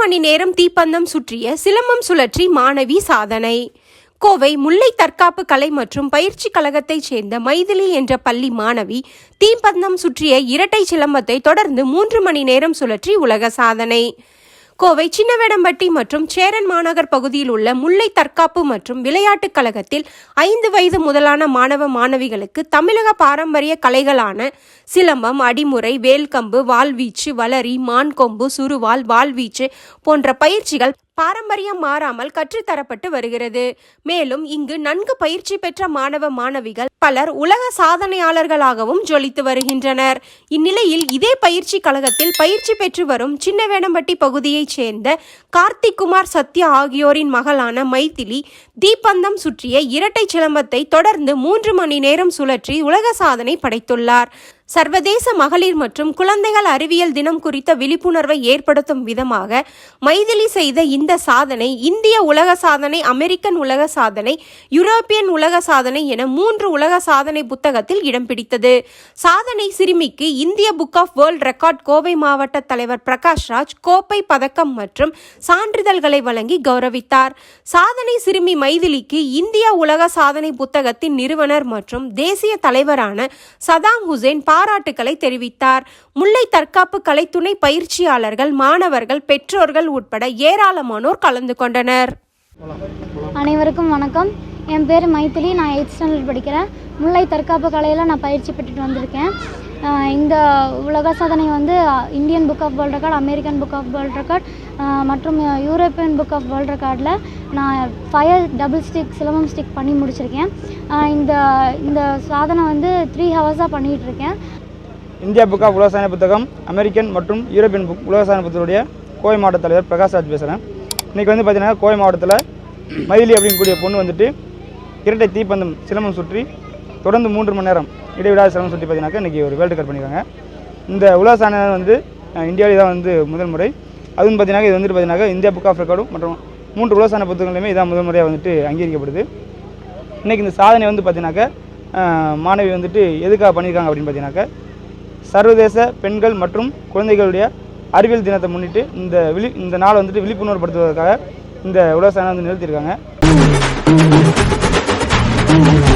மணி நேரம் தீப்பந்தம் சுற்றிய சிலம்பம் சுழற்றி மாணவி சாதனை. கோவை முல்லை தற்காப்பு கலை மற்றும் பயிற்சி கழகத்தைச் சேர்ந்த மைதிலி என்ற பள்ளி மாணவி தீப்பந்தம் சுற்றிய இரட்டை சிலம்பத்தை தொடர்ந்து மூன்று மணி நேரம் சுழற்றி உலக சாதனை. கோவை சின்னவேடம்பட்டி மற்றும் சேரன் மாநகர் பகுதியில் உள்ள முல்லை தற்காப்பு மற்றும் விளையாட்டுக் கழகத்தில் ஐந்து வயது முதலான மாணவ மாணவிகளுக்கு தமிழக பாரம்பரிய கலைகளான சிலம்பம் அடிமுறை வேல்கம்பு வாள்வீச்சு வளரி மான்கொம்பு சுருவால் வாள்வீச்சு போன்ற பயிற்சிகள் பாரம்பரியம் மாறாமல் கற்றுத்தரப்பட்டு வருகிறது. மேலும் இங்கு நன்கு பயிற்சி பெற்ற மாணவ மாணவிகள் பலர் உலக சாதனையாளர்களாகவும் ஜொலித்து வருகின்றனர். இந்நிலையில் இதே பயிற்சி கழகத்தில் பயிற்சி பெற்று வரும் சின்னவேடம்பட்டி பகுதியைச் சேர்ந்த கார்த்திக்குமார் சத்யா ஆகியோரின் மகளான மைதிலி தீப்பந்தம் சுற்றிய இரட்டை சிலம்பத்தை தொடர்ந்து மூன்று மணி நேரம் சுழற்றி உலக சாதனை படைத்துள்ளார். சர்வதேச மகளிர் மற்றும் குழந்தைகள் அறிவியல் தினம் குறித்த விழிப்புணர்வை ஏற்படுத்தும் விதமாக மைதிலி செய்த இந்த சாதனை இந்திய உலக சாதனை அமெரிக்கன் உலக சாதனை யூரோப்பியன் உலக சாதனை என மூன்று உலக சாதனை புத்தகத்தில் இடம் பிடித்தது. சாதனை சிறுமிக்கு இந்திய book of world record Kovai மாவட்ட தலைவர் பிரகாஷ் ராஜ் கோப்பை பதக்கம் மற்றும் சான்றிதழ்களை வழங்கி கௌரவித்தார். சாதனை சிறுமி மைதிலிக்கு இந்திய உலக சாதனை புத்தகத்தின் நிறுவனர் மற்றும் தேசிய தலைவரான சதாம் ஹுசேன் பாராட்டுகளை தெரிவித்தார். முல்லை தற்காப்பு கலை துணை பயிற்சியாளர்கள் மாணவர்கள் பெற்றோர்கள் உட்பட ஏராளமானோர் கலந்து கொண்டனர். அனைவருக்கும் வணக்கம். என் பேர் மைத்திலி நான் எயிட் ஸ்டாண்டர்ட் படிக்கிறேன். முல்லை தற்காப்பு கலையில் நான் பயிற்சி பெற்றுட்டு வந்திருக்கேன். இந்த உலக சாதனை வந்து Indian book of world record American book of world record மற்றும் யூரோப்பியன் புக் ஆஃப் வேர்ல்ட் ரெக்கார்டில் நான் fire double stick silambam stick பண்ணி முடிச்சிருக்கேன். இந்த இந்த சாதனை வந்து த்ரீ ஹவர்ஸாக பண்ணிகிட்ருக்கேன் இந்தியா புக் ஆஃப் உலக சாதனை புத்தகம் அமெரிக்கன் மற்றும் யூரோப்பியன் புக் உலக சாதனை புத்தகத்துடைய கோவை மாவட்ட தலைவர் பிரகாஷ் ராஜ் பேசுகிறேன் இன்றைக்கி வந்து பார்த்தீங்கன்னா கோவை மாவட்டத்தில் மைதிலி அப்படிங்கக்கூடிய பொண்ணு வந்துட்டு இரட்டை தீப்பந்தம் சிலம்பம் சுற்றி தொடர்ந்து மூன்று மணி நேரம் இடைவிடாத சிலம்பம் சுற்றி பார்த்தீங்கன்னாக்கா இன்றைக்கி ஒரு வேர்ல்டு கப் பண்ணியிருக்காங்க. இந்த உலக சாதனை வந்து இந்தியாவிலே தான் வந்து முதல் முறை. அதுவும் பார்த்தீங்கன்னா இது வந்துட்டு பார்த்தீங்கன்னா இந்தியா புக் ஆஃப் ரெக்கார்டும் மற்றும் மூன்று உலக சாதனை புத்தகங்களையுமே இதான் முதல் முறையாக வந்துட்டு அங்கீகரிக்கப்படுது. இன்றைக்கி இந்த சாதனை வந்து பார்த்தீங்கன்னாக்கா மாணவி வந்துட்டு எதுக்காக பண்ணியிருக்காங்க அப்படின்னு பார்த்தீங்கன்னாக்கா சர்வதேச பெண்கள் மற்றும் குழந்தைகளுடைய அறிவியல் தினத்தை முன்னிட்டு இந்த விழி இந்த நாளை வந்துட்டு விழிப்புணர்வு படுத்துவதற்காக இந்த உலக சாதனை வந்து நிறுத்தியிருக்காங்க Thank you.